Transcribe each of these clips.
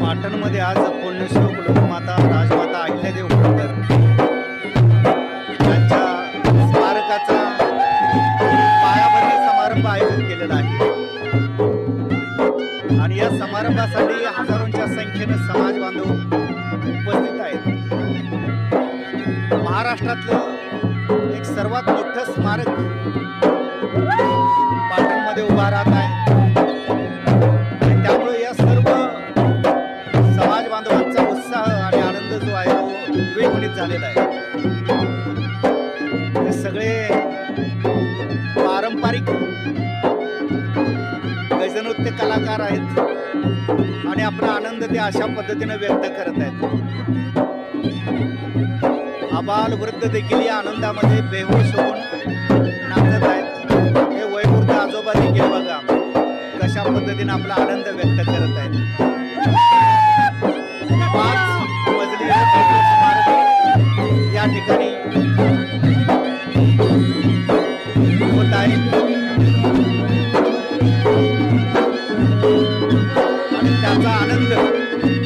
पाटणमध्ये आज पुण्यश्लोक लोकमाता राजमाता अहिल्यादेव होळकर यांच्या स्मारकाचा पायाभरणी समारंभ आयोजित केलेला आहे. आणि या समारंभासाठी हजारोंच्या संख्येनं समाज बांधव उपस्थित आहेत. महाराष्ट्रातलं एक सर्वात मोठं स्मारक पाटणमध्ये उभा राहत आहे. झालेलं आहे. हे सगळे पारंपरिक गजनृत्य कलाकार आहेत आणि आपला आनंद ते अशा पद्धतीने व्यक्त करत आहेत. आबाल वृद्ध देखील या आनंदामध्ये बेहोश होऊन नाचत आहेत. हे वयवृद्ध आजोबा देखील बघा कशा पद्धतीने आपला आनंद व्यक्त करत आहेत. ठिकाणी. होत आहे आणि त्याचा आनंद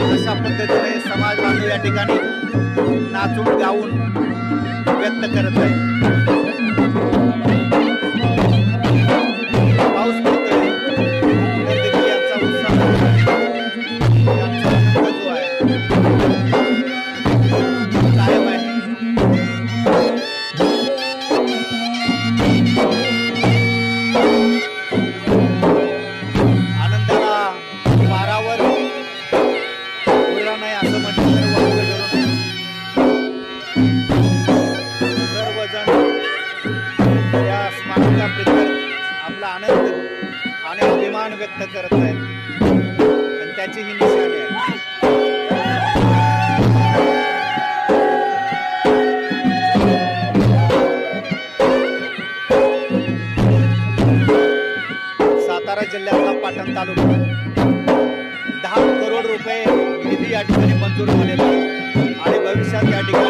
अशा पद्धतीने समाज बांधव या ठिकाणी नाचून गाऊन व्यक्त करत आहे. पाऊस you. उरला नाही असं म्हटलं तर सर्वजण या स्मारकाबद्दल आपला आनंद आणि अभिमान व्यक्त करत आहेत. आणि त्याची ही निशाणी आहे. सातारा जिल्ह्यातला पाटण तालुका. दहा करोड रुपये निधी या ठिकाणी मंजूर झालेला आहे. आणि भविष्यात या ठिकाणी